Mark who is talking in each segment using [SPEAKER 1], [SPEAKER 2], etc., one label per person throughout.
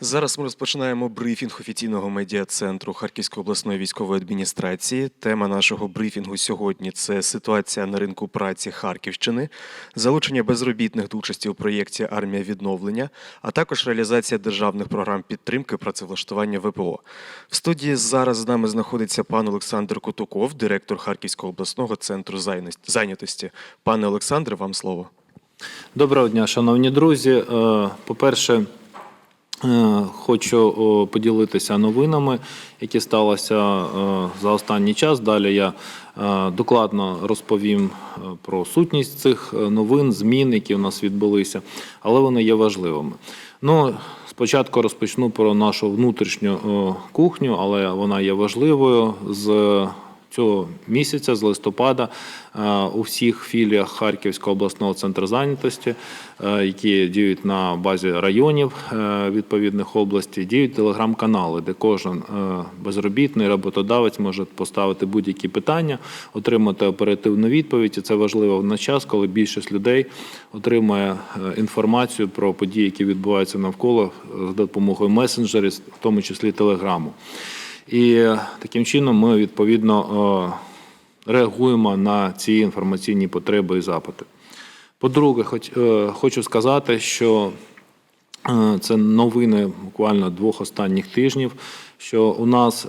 [SPEAKER 1] Зараз ми розпочинаємо брифінг офіційного медіа-центру Харківської обласної військової адміністрації. Тема нашого брифінгу сьогодні це ситуація на ринку праці Харківщини, залучення безробітних до участі у проєкті Армія відновлення, а також реалізація державних програм підтримки працевлаштування ВПО. В студії зараз з нами знаходиться пан Олександр Кутуков, директор Харківського обласного центру зайнятості. Пане Олександре, вам слово.
[SPEAKER 2] Доброго дня, шановні друзі. Е, По-перше, е, хочу поділитися новинами, які сталися е, за останній час. Далі я е, докладно розповім е, про сутність цих е, новин, змін, які у нас відбулися, але вони є важливими. Ну, спочатку розпочну про нашу внутрішню е, кухню, але вона є важливою з цього місяця, з листопада, е, у всіх філіях Харківського обласного центру зайнятості, е, які діють на базі районів е, відповідних областей, діють телеграм-канали, де кожен безробітний роботодавець може поставити будь-які питання, отримати оперативну відповідь. І це важливо на час, коли більшість людей отримує інформацію про події, які відбуваються навколо за допомогою месенджерів, в тому числі телеграму. І е, таким чином ми відповідно е, реагуємо на ці інформаційні потреби і запити. По-друге, е, хочу сказати, що це новини буквально двох останніх тижнів, що у нас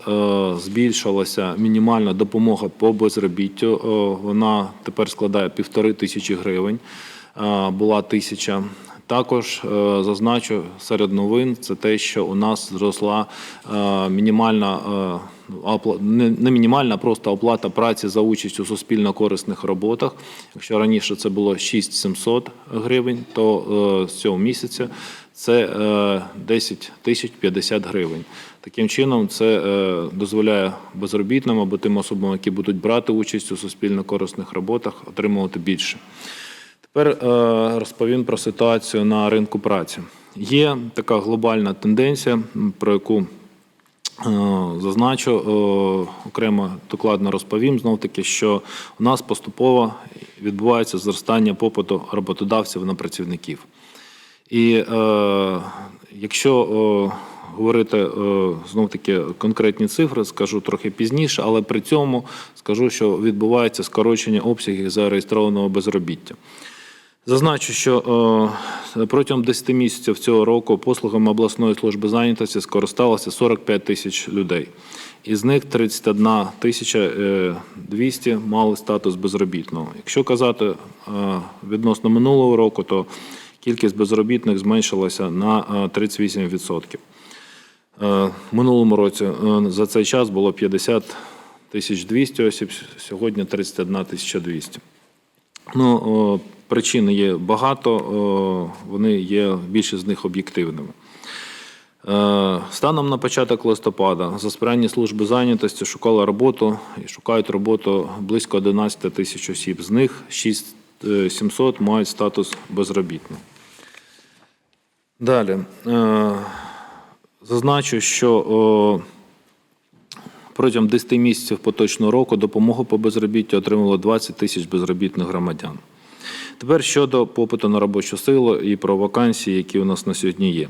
[SPEAKER 2] збільшилася мінімальна допомога по безробіттю. Вона тепер складає півтори тисячі гривень, була тисяча. Також е, зазначу серед новин це те, що у нас зросла е, мінімальна е, не мінімальна, просто оплата праці за участь у суспільно-корисних роботах. Якщо раніше це було 6700 гривень, то з цього місяця це е, 10 тисяч 50 гривень. Таким чином, це дозволяє безробітним або тим особам, які будуть брати участь у суспільно-корисних роботах, отримувати більше. Тепер е, розповім про ситуацію на ринку праці. Є така глобальна тенденція, про яку е, зазначу, е, окремо докладно розповім знов таки, що у нас поступово відбувається зростання попиту роботодавців на працівників. І е, якщо говорити знов таки конкретні цифри, скажу трохи пізніше, але при цьому скажу, що відбувається скорочення обсягів зареєстрованого безробіття. Зазначу, що е, протягом 10 місяців цього року послугами обласної служби зайнятості скористалося 45 тисяч людей. Із них 31 тисяча е, 200 мали статус безробітного. Якщо казати е, відносно минулого року, то кількість безробітних зменшилася на е, 38%. Е, В минулому році е, за цей час було 50 тисяч 200 осіб, сьогодні 31 тисяча 200. Ну, причин є багато, о, вони є більшість з них об'єктивними. Е, Станом на початок листопада за сприяння служби зайнятості шукали роботу і шукають роботу близько 11 тисяч осіб. З них 6700 мають статус безробітного. Далі. Е, Зазначу, що Протягом 10 місяців поточного року допомогу по безробіттю отримало 20 тисяч безробітних громадян. Тепер щодо попиту на робочу силу і про вакансії, які у нас на сьогодні є.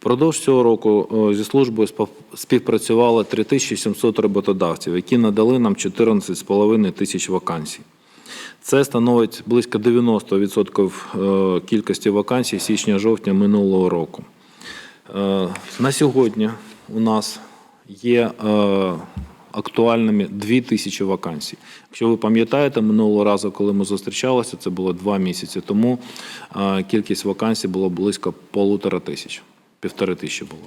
[SPEAKER 2] Впродовж цього року зі службою співпрацювало 3700 роботодавців, які надали нам 14,5 тисяч вакансій. Це становить близько 90% е, кількості вакансій січня-жовтня минулого року. Е, На сьогодні у нас є е, актуальними 2 тисячі вакансій. Якщо ви пам'ятаєте, минулого разу, коли ми зустрічалися, це було два місяці тому, е, кількість вакансій було близько полутора тисяч, півтори тисячі було.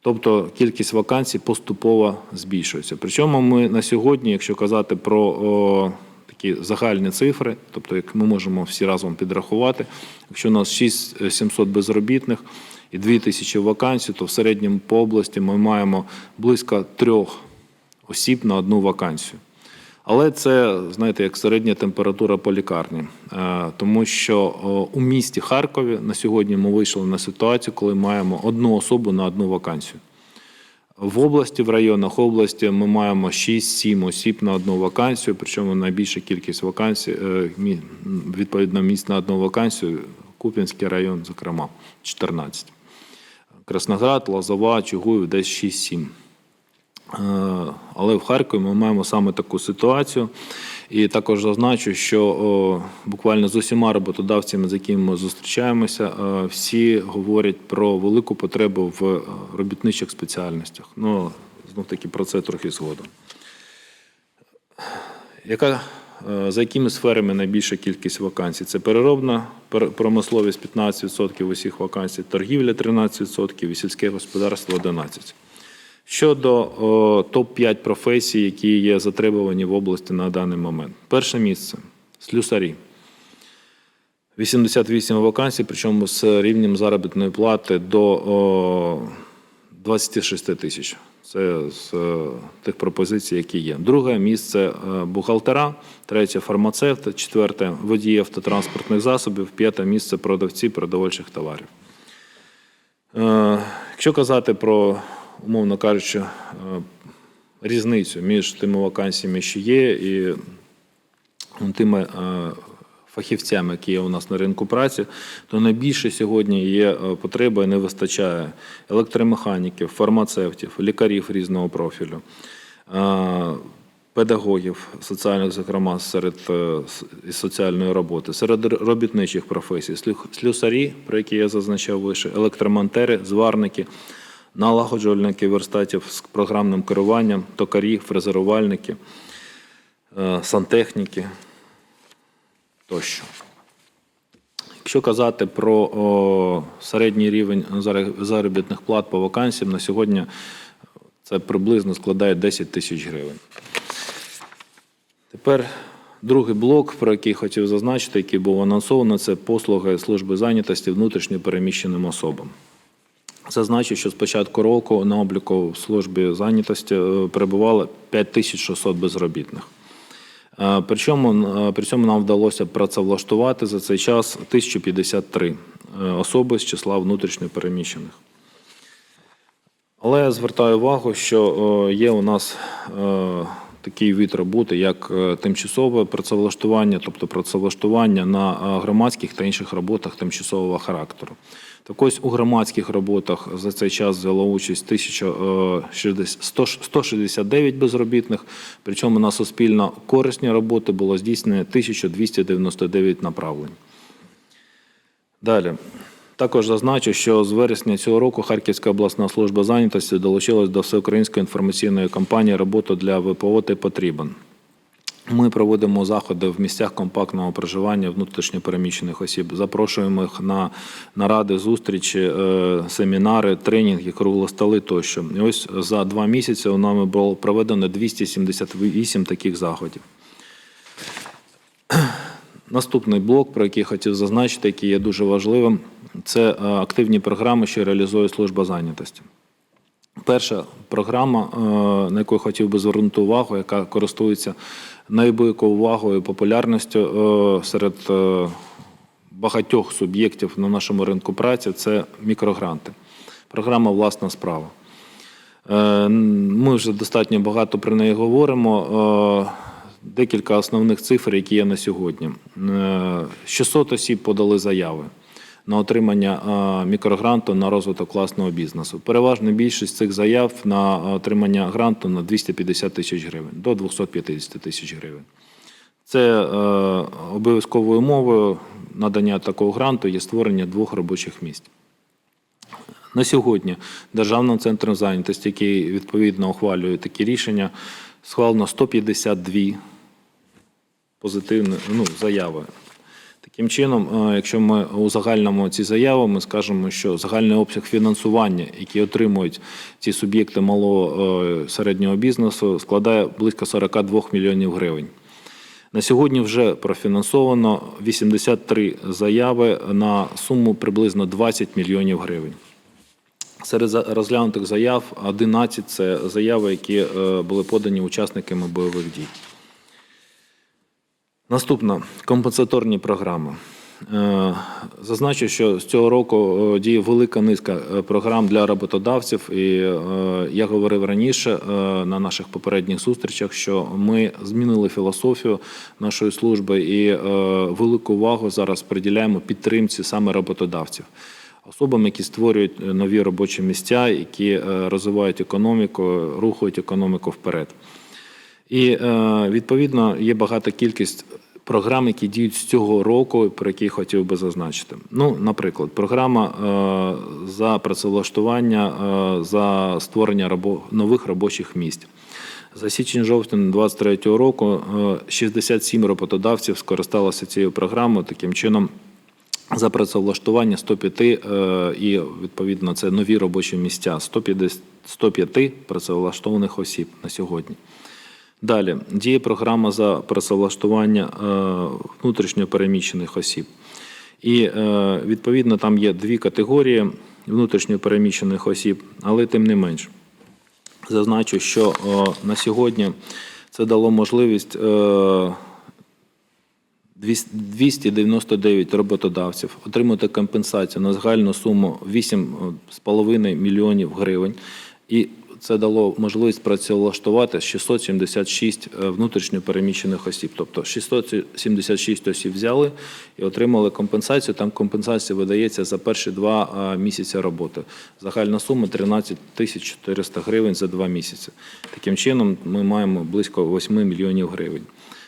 [SPEAKER 2] Тобто кількість вакансій поступово збільшується. Причому ми на сьогодні, якщо казати про о, такі загальні цифри, тобто як ми можемо всі разом підрахувати, якщо у нас 6700 безробітних і 2000 вакансій, то в середньому по області ми маємо близько трьох осіб на одну вакансію. Але це, знаєте, як середня температура по лікарні, Е, тому що у місті Харкові на сьогодні ми вийшли на ситуацію, коли маємо одну особу на одну вакансію. В області, в районах області ми маємо 6-7 осіб на одну вакансію, причому найбільша кількість вакансій, е, відповідно, місць на одну вакансію, Куп'янський район, зокрема, 14. Красноград, Лозова, Чугуїв десь 6-7. Е, Але в Харкові ми маємо саме таку ситуацію. І також зазначу, що буквально з усіма роботодавцями, з якими ми зустрічаємося, е, всі говорять про велику потребу в е, робітничих спеціальностях. Ну, знов таки про це трохи згодом. Яка, за якими сферами найбільша кількість вакансій? Це переробна промисловість 15% усіх вакансій, торгівля 13% і сільське господарство 11%. Щодо о, топ-5 професій, які є затребувані в області на даний момент. Перше місце слюсарі. 88 вакансій, причому з рівнем заробітної плати до о, 26 тисяч. Це з е, тих пропозицій, які є. Друге місце е, бухгалтера, третє фармацевт, четверте водії автотранспортних засобів, п'яте місце продавці продовольчих товарів. Е, Якщо казати про, умовно кажучи, е, різницю між тими вакансіями, що є, і тими е, фахівцями, які є у нас на ринку праці, то найбільше сьогодні є е, потреба і не вистачає електромеханіків, фармацевтів, лікарів різного профілю. Педагогів соціальних, зокрема, серед соціальної роботи, серед робітничих професій, слюсарі, про які я зазначав вище, електромонтери, зварники, налагоджувальники верстатів з програмним керуванням, токарі, фрезерувальники, е, сантехніки тощо. Якщо казати про о, середній рівень заробітних плат по вакансіям, на сьогодні це приблизно складає 10 тисяч гривень. Тепер другий блок, про який хотів зазначити, який був анонсовано, це послуги служби зайнятості внутрішньо переміщеним особам. Зазначу, що з початку року на обліку в службі зайнятості е, перебувало 5600 безробітних. Е, Причому е, при цьому нам вдалося працевлаштувати за цей час 1053 е, особи з числа внутрішньо переміщених. Але я звертаю увагу, що є у нас такий вид роботи, як тимчасове працевлаштування, тобто працевлаштування на громадських та інших роботах тимчасового характеру. Так ось у громадських роботах за цей час взяло участь 1060 100 169 безробітних, причому на суспільно корисні роботи було здійснено 1299 направлень. Далі. Також зазначу, що з вересня цього року Харківська обласна служба зайнятості долучилась до всеукраїнської інформаційної кампанії Робота для ВПО ти потрібен. Ми проводимо заходи в місцях компактного проживання внутрішньопереміщених осіб. Запрошуємо їх на наради, зустрічі, е, семінари, тренінги, круглостоли тощо. І ось за два місяці у нами було проведено 278 таких заходів. Наступний блок, про який хотів зазначити, який є дуже важливим, це е, активні програми, що реалізує служба зайнятості. Перша програма, е, на яку я хотів би звернути увагу, яка користується найбільшою увагою і популярністю е, серед е, багатьох суб'єктів на нашому ринку праці, це мікрогранти. Програма Власна справа. Е, Ми вже достатньо багато про неї говоримо. Декілька основних цифр, які є на сьогодні. Е, 600 осіб подали заяви на отримання е, мікрогранту на розвиток власного бізнесу. Переважна більшість цих заяв на отримання гранту на 250 тисяч гривень до 250 тисяч гривень. Це е, обов'язковою умовою надання такого гранту є створення двох робочих місць. На сьогодні Державним центром зайнятості, який відповідно ухвалює такі рішення, схвалено 152 позитивні ну, заяви. Таким чином, е, якщо ми узагальнимо ці заяви, ми скажемо, що загальний обсяг фінансування, який отримують ці суб'єкти малого е, середнього бізнесу, складає близько 42 мільйонів гривень. На сьогодні вже профінансовано 83 заяви на суму приблизно 20 мільйонів гривень. Серед розглянутих заяв 11 – це заяви, які е, були подані учасниками бойових дій. Наступна компенсаторні програми. Е, Зазначу, що з цього року е, діє велика низка е, програм для роботодавців, і я говорив раніше на наших попередніх зустрічах, що ми змінили філософію нашої служби і велику увагу зараз приділяємо підтримці саме роботодавців. особам, які створюють нові робочі місця, які розвивають економіку, рухають економіку вперед. І відповідно є багата кількість програм, які діють з цього року, про які хотів би зазначити. Ну, наприклад, програма е, за працевлаштування, е, за створення нових робочих місць. За січень-жовтень 2023 року е, 67 роботодавців скористалися цією програмою. Таким чином, за працевлаштування 105 е, і відповідно це нові робочі місця 150 105 працевлаштованих осіб на сьогодні. Далі діє програма за працевлаштування е, внутрішньо переміщених осіб. І е, відповідно там є дві категорії внутрішньо переміщених осіб, але тим не менш. Зазначу, що на сьогодні це дало можливість е, 299 роботодавців отримати компенсацію на загальну суму 8,5 мільйонів гривень. І це дало можливість працевлаштувати 676 е, внутрішньо переміщених осіб. Тобто 676 осіб взяли і отримали компенсацію. Там компенсація видається за перші два е, місяці роботи. Загальна сума 13 тисяч 400 гривень за два місяці. Таким чином ми маємо близько 8 мільйонів гривень.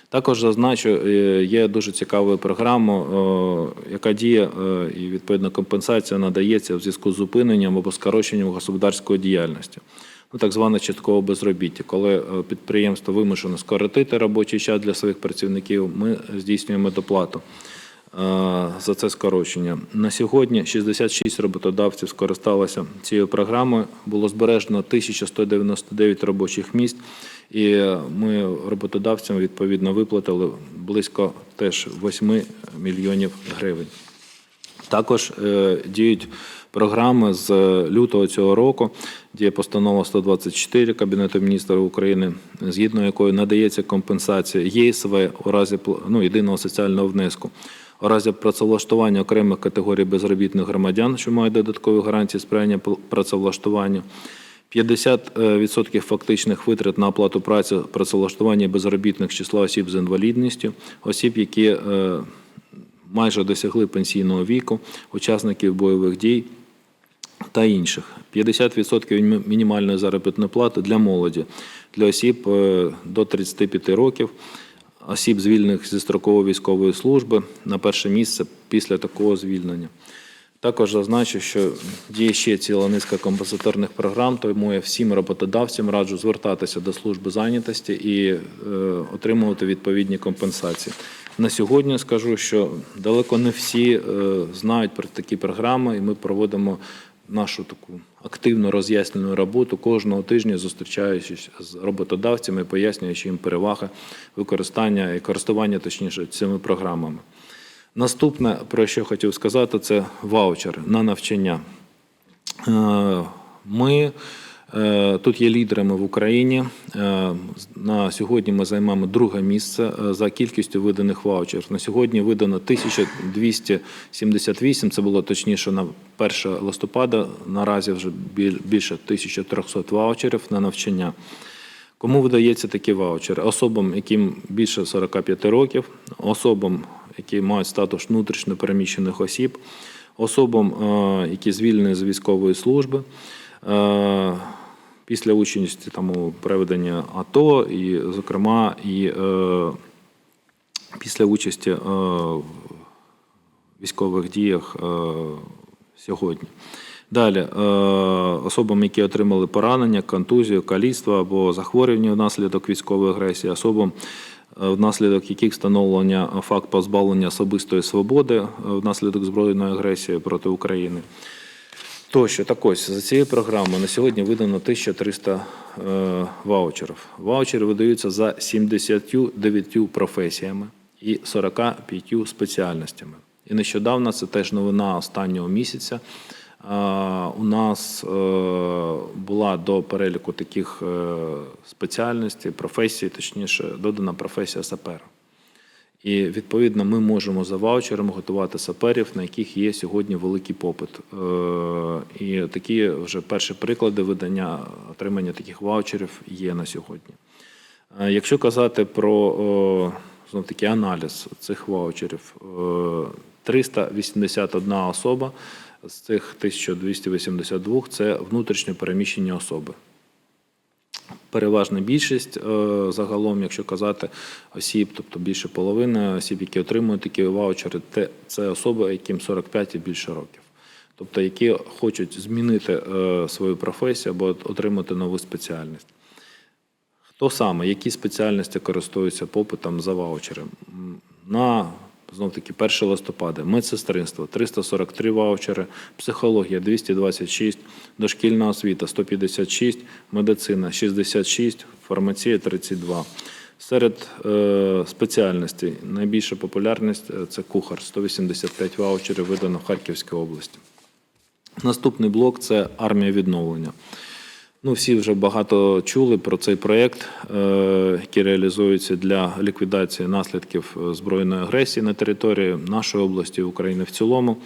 [SPEAKER 2] Також зазначу, е, є дуже цікава програма, яка діє, і відповідно компенсація надається в зв'язку з зупиненням або скороченням господарської діяльності. Ну, так зване часткове безробіття. Коли е, підприємство вимушено скоротити робочий час для своїх працівників, ми здійснюємо доплату е, за це скорочення. На сьогодні 66 роботодавців скористалися цією програмою. Було збережено 1199 робочих місць, і е, ми роботодавцям відповідно виплатили близько теж 8 мільйонів гривень. Також діють програми з е, лютого цього року. Діє постанова 124 Кабінету міністрів України, згідно якої надається компенсація ЄСВ у разі ну, єдиного соціального внеску. У разі працевлаштування окремих категорій безробітних громадян, що мають додаткові гарантії сприяння працевлаштуванню, 50% фактичних витрат на оплату праці працевлаштування безробітних з числа осіб з інвалідністю, осіб, які е, майже досягли пенсійного віку, учасників бойових дій та інших. 50% мінімальної заробітної плати для молоді, для осіб е, до 35 років, осіб, звільнених зі строкової військової служби на перше місце після такого звільнення. Також зазначу, що діє ще ціла низка компенсаторних програм, тому я всім роботодавцям раджу звертатися до служби зайнятості і е, отримувати відповідні компенсації. На сьогодні скажу, що далеко не всі е, знають про такі програми, і ми проводимо нашу таку активну роз'яснену роботу кожного тижня, зустрічаючись з роботодавцями, пояснюючи їм переваги використання і користування, точніше, цими програмами. Наступне, про що хотів сказати, це ваучери на навчання. Е, Ми тут є лідерами в Україні. Е, На сьогодні ми займаємо друге місце е, за кількістю виданих ваучерів. На сьогодні видано 1278, це було точніше на 1 листопада. Наразі вже біль- більше 1300 ваучерів на навчання. Кому видається такі ваучери? Особам, яким більше 45 років, особам, які мають статус внутрішньо переміщених осіб, особам, е, які звільнені з військової служби, е, після участі там, у проведенні АТО, і, зокрема, і е, після участі е, в військових діях е, сьогодні. Далі, е, особам, які отримали поранення, контузію, каліцтво або захворювання внаслідок військової агресії, особам, е, внаслідок яких встановлення е, факт позбавлення особистої свободи внаслідок збройної агресії проти України. Тощо, так ось, за цією програмою на сьогодні видано 1300 е, ваучерів. Ваучери видаються за 79 професіями і 45 спеціальностями. І нещодавно, це теж новина останнього місяця, е, у нас е, була до переліку таких е, спеціальностей, професій, точніше, додана професія сапера. І відповідно ми можемо за ваучерами готувати саперів, на яких є сьогодні великий попит. Е, І такі вже перші приклади видання отримання таких ваучерів є на сьогодні. Е, Якщо казати про знов таки аналіз цих ваучерів, е, 381 особа З цих 1282 це внутрішньо переміщені особи. Переважна більшість е, загалом, якщо казати осіб, тобто більше половини осіб, які отримують такі ваучери, це особи, яким 45 і більше років. Тобто, які хочуть змінити е, свою професію або отримати нову спеціальність. Хто саме, які спеціальності користуються попитом за ваучером? На знов таки 1 листопада медсестринство 343 ваучери, психологія 226, дошкільна освіта 156, медицина 66, фармація 32. Серед е, спеціальностей найбільша популярність е, це кухар 185 ваучерів видано в Харківській області. Наступний блок це армія відновлення. Ну, всі вже багато чули про цей проєкт, е, який реалізується для ліквідації наслідків е, збройної агресії на території нашої області України в цілому.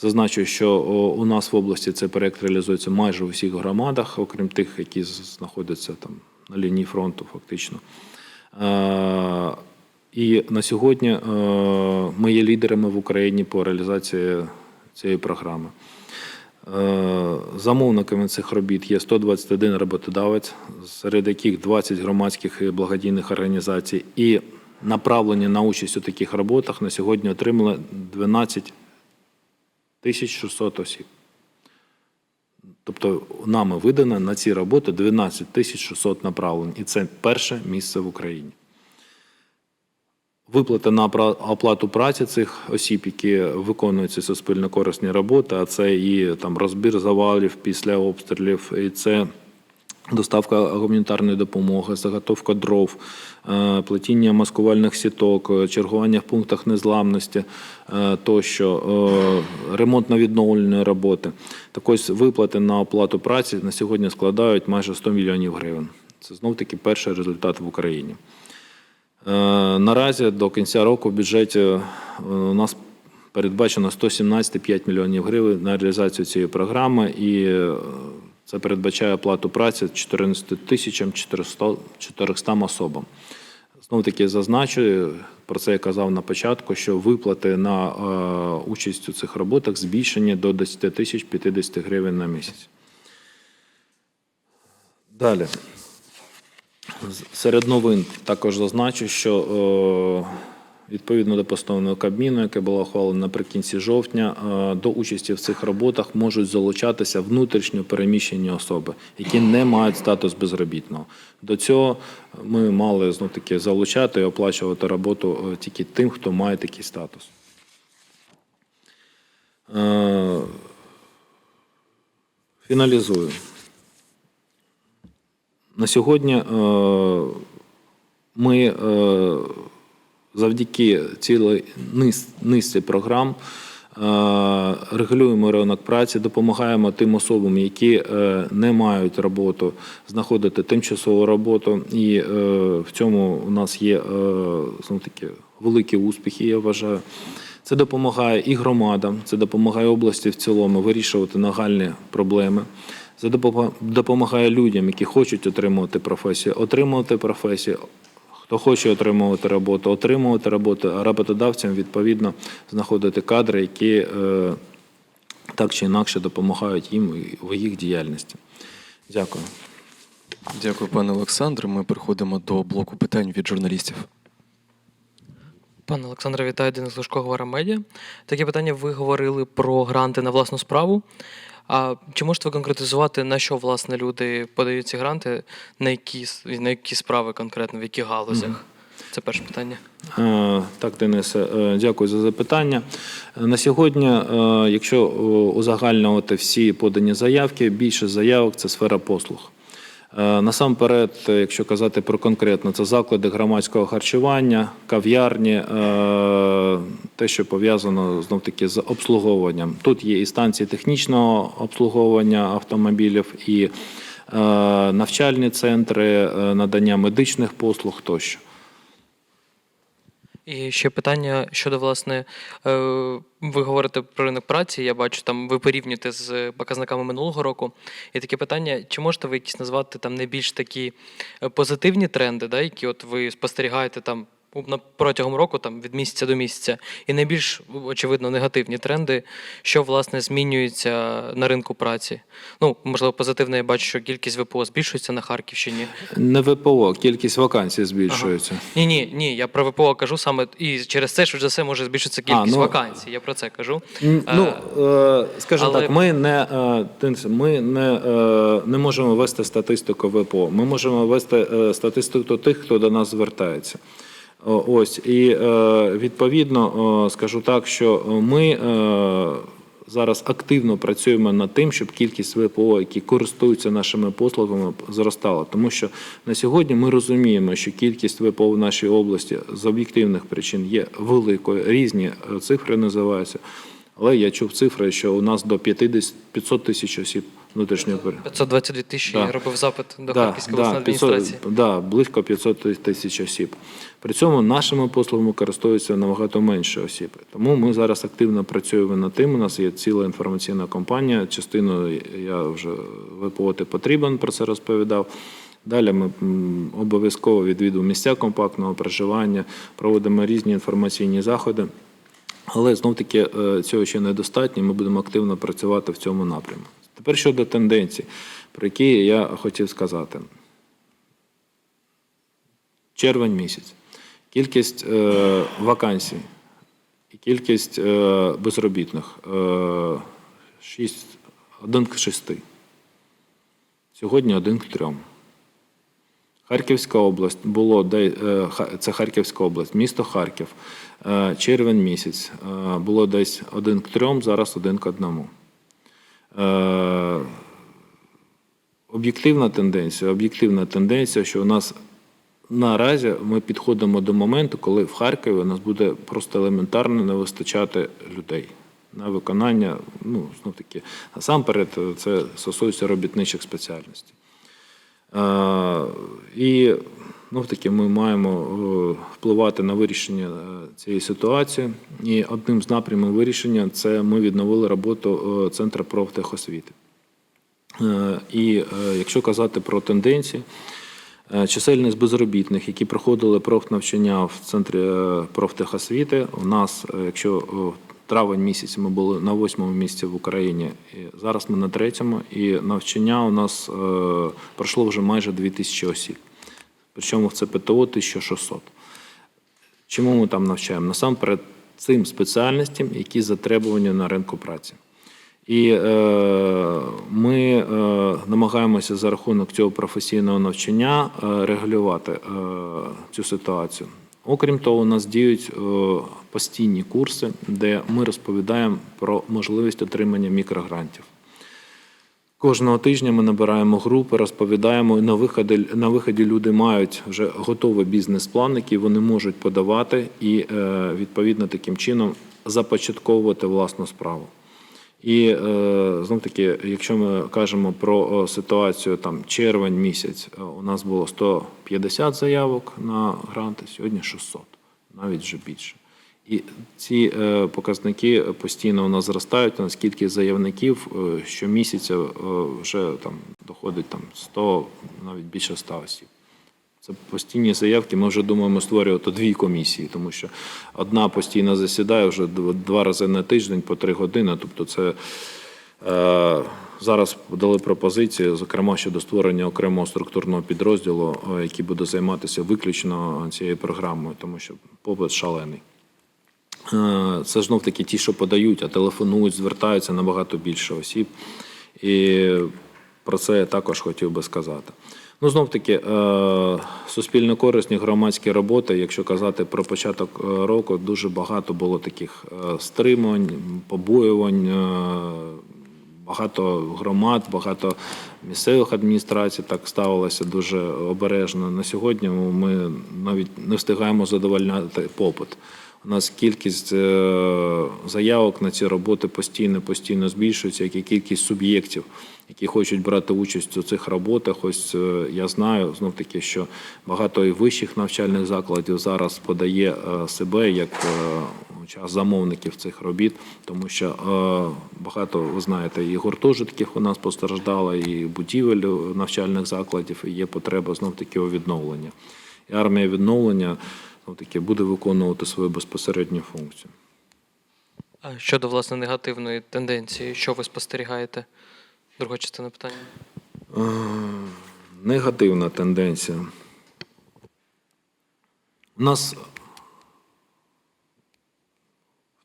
[SPEAKER 2] Зазначу, що у нас в області цей проєкт реалізується майже у всіх громадах, окрім тих, які знаходяться там на лінії фронту, фактично. Е, І на сьогодні е, ми є лідерами в Україні по реалізації цієї програми. Е, Замовниками цих робіт є 121 роботодавець, серед яких 20 громадських і благодійних організацій. І направлені на участь у таких роботах на сьогодні отримали 12 тисяч 600 осіб. Тобто нами видано на ці роботи 12 тисяч 600 направлень. І це перше місце в Україні. Виплата на оплату праці цих осіб, які виконують ці суспільно корисні роботи, а це і там розбір завалів після обстрілів, і це доставка гуманітарної допомоги, заготовка дров, е, плетіння маскувальних сіток, е, чергування в пунктах незламності е, тощо, ремонтно-відновлені роботи. Так ось виплати на оплату праці на сьогодні складають майже 100 мільйонів гривень. Це знов таки перший результат в Україні. Наразі до кінця року в бюджеті у нас передбачено 117,5 мільйонів гривень на реалізацію цієї програми, і це передбачає оплату праці 14 тисячам 400 400 особам. Знову таки зазначу, про це я казав на початку, що виплати на е, участь у цих роботах збільшені до 10 тисяч 50 гривень на місяць. Далі. Серед новин також зазначу, що е, відповідно до постанови Кабміну, яке було ухвалено наприкінці жовтня, е, до участі в цих роботах можуть залучатися внутрішньо переміщені особи, які не мають статус безробітного. До цього ми мали знов таки залучати і оплачувати роботу е, тільки тим, хто має такий статус. Е, Фіналізую. На сьогодні ми завдяки цілій низ- низці програм е, регулюємо ринок праці, допомагаємо тим особам, які е, не мають роботу, знаходити тимчасову роботу. І е, в цьому у нас є таки великі успіхи, я вважаю. Це допомагає і громадам, це допомагає області в цілому вирішувати нагальні проблеми. Це допомагає людям, які хочуть отримувати професію, отримувати професію. Хто хоче отримувати роботу, отримувати роботу, а роботодавцям відповідно знаходити кадри, які е, так чи інакше допомагають їм в їх діяльності. Дякую.
[SPEAKER 1] Дякую, пане Олександре. Ми переходимо до блоку питань від журналістів.
[SPEAKER 3] Пане Олександре, вітаю Денис Лужко, Говора Медіа. Таке питання. Ви говорили про гранти на власну справу. А чи можете ви конкретизувати, на що власне люди подають ці гранти, на які, на які справи конкретно, в яких галузях? Це перше питання.
[SPEAKER 2] Так, Денисе, е, дякую за запитання. На сьогодні, е, якщо узагальнювати всі подані заявки, більше заявок це сфера послуг. Е, Насамперед, е, якщо казати про конкретно, це заклади громадського харчування, кав'ярні, е, те, що пов'язано знов таки з обслуговуванням. Тут є і станції технічного обслуговування автомобілів, і навчальні центри, надання медичних послуг тощо.
[SPEAKER 3] І ще питання щодо власне, е, ви говорите про ринок праці. Я бачу, там ви порівнюєте з показниками минулого року. І таке питання: чи можете ви якісь назвати там найбільш такі е, позитивні тренди, да, які от ви спостерігаєте там протягом року, там від місяця до місяця, і найбільш очевидно негативні тренди, що власне змінюється на ринку праці. Ну, можливо, позитивно я бачу, що кількість ВПО збільшується на Харківщині.
[SPEAKER 2] Не ВПО, кількість вакансій збільшується.
[SPEAKER 3] Ні, ні, ні, я про ВПО кажу саме, і через це швидше за все може збільшитися
[SPEAKER 2] А,
[SPEAKER 3] кількість
[SPEAKER 2] ну,
[SPEAKER 3] вакансій. Я про це кажу.
[SPEAKER 2] Ну,
[SPEAKER 3] Е,
[SPEAKER 2] е, скажімо
[SPEAKER 3] але-
[SPEAKER 2] так, ми не, е, ми не, е, не можемо вести статистику ВПО. Ми можемо вести е, статистику тих, хто до нас звертається. О, Ось і е, відповідно е, скажу так, що ми е, зараз активно працюємо над тим, щоб кількість ВПО, які користуються нашими послугами, зростала. Тому що на сьогодні ми розуміємо, що кількість ВПО в нашій області з об'єктивних причин є великою. Різні е, цифри називаються. Але я чув цифри, що у нас до 50, 500 тисяч осіб внутрішнього пере-
[SPEAKER 3] 522 тисячі
[SPEAKER 2] Да.
[SPEAKER 3] робив запит до
[SPEAKER 2] Да,
[SPEAKER 3] Харківської
[SPEAKER 2] да,
[SPEAKER 3] обласної
[SPEAKER 2] 500,
[SPEAKER 3] адміністрації.
[SPEAKER 2] да, близько 500 тисяч осіб. При цьому нашими послугами користуються набагато менше осіб. Тому ми зараз активно працюємо над тим. У нас є ціла інформаційна кампанія. Частину я вже виповати потрібен, про це розповідав. Далі ми обов'язково відвідуємо місця компактного проживання, проводимо різні інформаційні заходи. Але знов таки е, цього ще недостатньо. Ми будемо активно працювати в цьому напрямку. Тепер щодо тенденцій, про які я хотів сказати. Червень місяць. Кількість е, вакансій і кількість е, безробітних е, 6, 1 к 6. Сьогодні 1 к 3. Харківська область було е, це Харківська область, місто Харків. Е, Червень місяць е, було десь 1 к 3, зараз 1 к 1. Е, Об'єктивна тенденція, об'єктивна тенденція, що у нас наразі ми підходимо до моменту, коли в Харкові у нас буде просто елементарно не вистачати людей на виконання. Ну, знов таки, насамперед, це стосується робітничих спеціальностей. Е, І ну, таки ми маємо е, впливати на вирішення е, цієї ситуації. І одним з напрямів вирішення це ми відновили роботу Центру профтехосвіти. І якщо казати про тенденції, чисельність безробітних, які проходили профнавчання в центрі профтехосвіти, у нас, якщо травень місяць ми були на восьмому місці в Україні, і зараз ми на третьому, і навчання у нас е, пройшло вже майже 2000 осіб. Причому в ЦПТО 1600. Чому ми там навчаємо? Насамперед, цим спеціальностям, які затребувані на ринку праці. І е, ми е, намагаємося за рахунок цього професійного навчання е, регулювати е, цю ситуацію. Окрім того, у нас діють е, постійні курси, де ми розповідаємо про можливість отримання мікрогрантів. Кожного тижня ми набираємо групи, розповідаємо. На виході, на виході люди мають вже готовий бізнес-план, який вони можуть подавати, і е, відповідно таким чином започатковувати власну справу. І е, знов таки, якщо ми кажемо про ситуацію там червень місяць, е, у нас було 150 заявок на гранти, сьогодні 600, навіть вже більше. І ці е, показники постійно у нас зростають. У нас кількість заявників щомісяця вже там доходить там 100, навіть більше 100 осіб. Це постійні заявки. Ми вже думаємо створювати дві комісії, тому що одна постійно засідає вже два рази на тиждень по три години. Тобто, це е, зараз дали пропозиції, зокрема щодо створення окремого структурного підрозділу, е, який буде займатися виключно цією програмою, тому що попит шалений. Е, Це знов таки ті, що подають, а телефонують, звертаються набагато більше осіб. І про це я також хотів би сказати. Ну, знов таки, е, суспільно корисні громадські роботи, якщо казати про початок е, року, дуже багато було таких е, стримувань, побоювань. Багато громад, багато місцевих адміністрацій так ставилося дуже обережно. На сьогодні ми навіть не встигаємо задовольняти попит. У нас кількість е, заявок на ці роботи постійно постійно збільшується, як і кількість суб'єктів, які хочуть брати участь у цих роботах. Ось е, я знаю знов таки, що багато і вищих навчальних закладів зараз подає е, себе як час замовників цих робіт, тому що багато ви знаєте, і гуртожитків у нас постраждало, і будівель навчальних закладів, і є потреба знов таки у відновленні. І армія відновлення таки буде виконувати свою безпосередню функцію.
[SPEAKER 3] А щодо власне негативної тенденції, що ви спостерігаєте? Друга частина питання.
[SPEAKER 2] Е, Негативна тенденція. У нас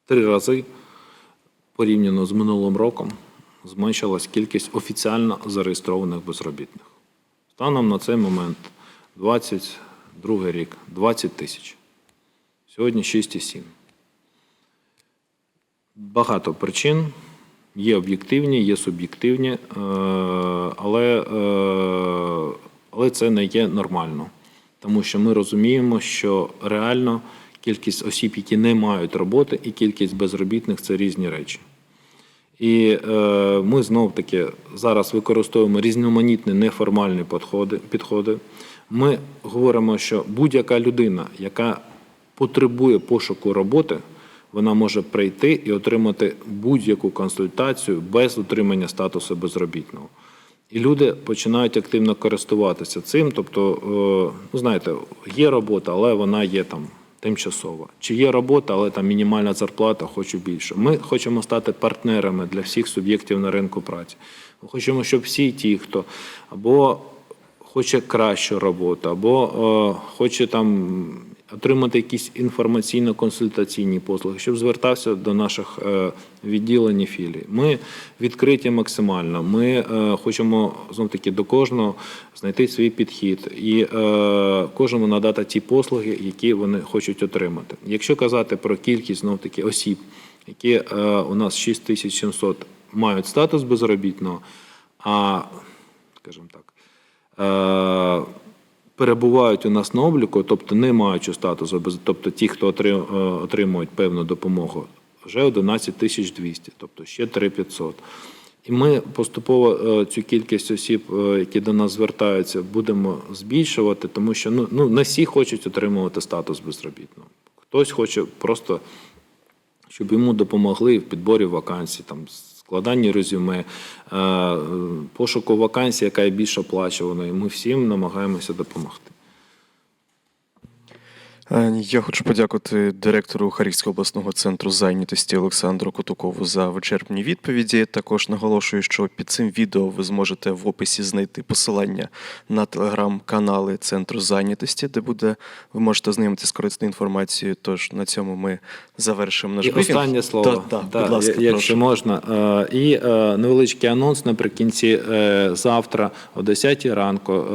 [SPEAKER 2] в три рази порівняно з минулим роком зменшилась кількість офіціально зареєстрованих безробітних. Станом на цей момент 22 рік 20 тисяч. Сьогодні 6,7. Багато причин. Є об'єктивні, є суб'єктивні, е, але, е, але це не є нормально. Тому що ми розуміємо, що реально кількість осіб, які не мають роботи, і кількість безробітних це різні речі. І е, ми знов таки зараз використовуємо різноманітні неформальні підходи. підходи. Ми говоримо, що будь-яка людина, яка потребує пошуку роботи, вона може прийти і отримати будь-яку консультацію без отримання статусу безробітного. І люди починають активно користуватися цим. Тобто, е, ну знаєте, є робота, але вона є там тимчасова. Чи є робота, але там мінімальна зарплата, хочу більше. Ми хочемо стати партнерами для всіх суб'єктів на ринку праці. Ми хочемо, щоб всі ті, хто або хоче кращу роботу, або е, хоче там отримати якісь інформаційно-консультаційні послуги, щоб звертався до наших е, відділень і філій. Ми відкриті максимально. Ми е, хочемо знов таки до кожного знайти свій підхід і кожному надати ті послуги, які вони хочуть отримати. Якщо казати про кількість знов таки осіб, які у нас 6700 мають статус безробітного, а скажімо перебувають у нас на обліку, тобто не маючи статусу, тобто ті, хто е, отримують певну допомогу, вже 11 тисяч 200, тобто ще 3500. І ми поступово е, цю кількість осіб, е, які до нас звертаються, будемо збільшувати, тому що ну, ну, не всі хочуть отримувати статус безробітного. Хтось хоче просто щоб йому допомогли в підборі вакансій, там складанні резюме, е, пошуку вакансій, яка є більш оплачуваною. Ми всім намагаємося допомогти.
[SPEAKER 1] Е, Я хочу подякувати директору Харківського обласного центру зайнятості Олександру Котукову за вичерпні відповіді. Також наголошую, що під цим відео ви зможете в описі знайти посилання на телеграм-канали Центру зайнятості, де буде ви можете ознайомитися з корисною інформацією. Тож на цьому ми завершимо наш
[SPEAKER 2] І
[SPEAKER 1] брифінг.
[SPEAKER 2] останнє слово,
[SPEAKER 1] Да, да,
[SPEAKER 2] Да,
[SPEAKER 1] будь ласка,
[SPEAKER 2] якщо
[SPEAKER 1] прошу.
[SPEAKER 2] можна. Е, І е, невеличкий анонс наприкінці завтра о 10 ранку.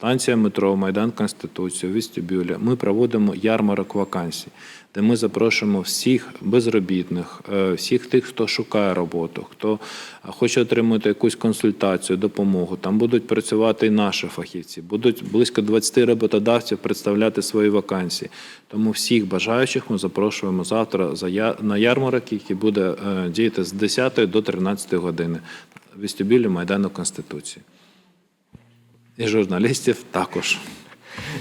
[SPEAKER 2] Станція метро Майдан Конституції, в вестибюлі. Ми проводимо ярмарок вакансій, де ми запрошуємо всіх безробітних, е, всіх тих, хто шукає роботу, хто хоче отримати якусь консультацію, допомогу. Там будуть працювати і наші фахівці. Будуть близько 20 роботодавців представляти свої вакансії. Тому всіх бажаючих ми запрошуємо завтра на ярмарок, який буде е, діяти з 10 до 13 години вестибюлі Майдану Конституції. І журналістів також.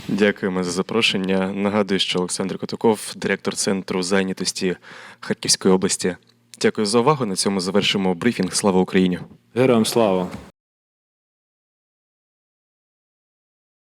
[SPEAKER 1] Дякуємо за запрошення. Нагадую, що Олександр Котуков, директор центру зайнятості Харківської області. Дякую за увагу. На цьому завершимо брифінг. Слава Україні!
[SPEAKER 2] Героям слава!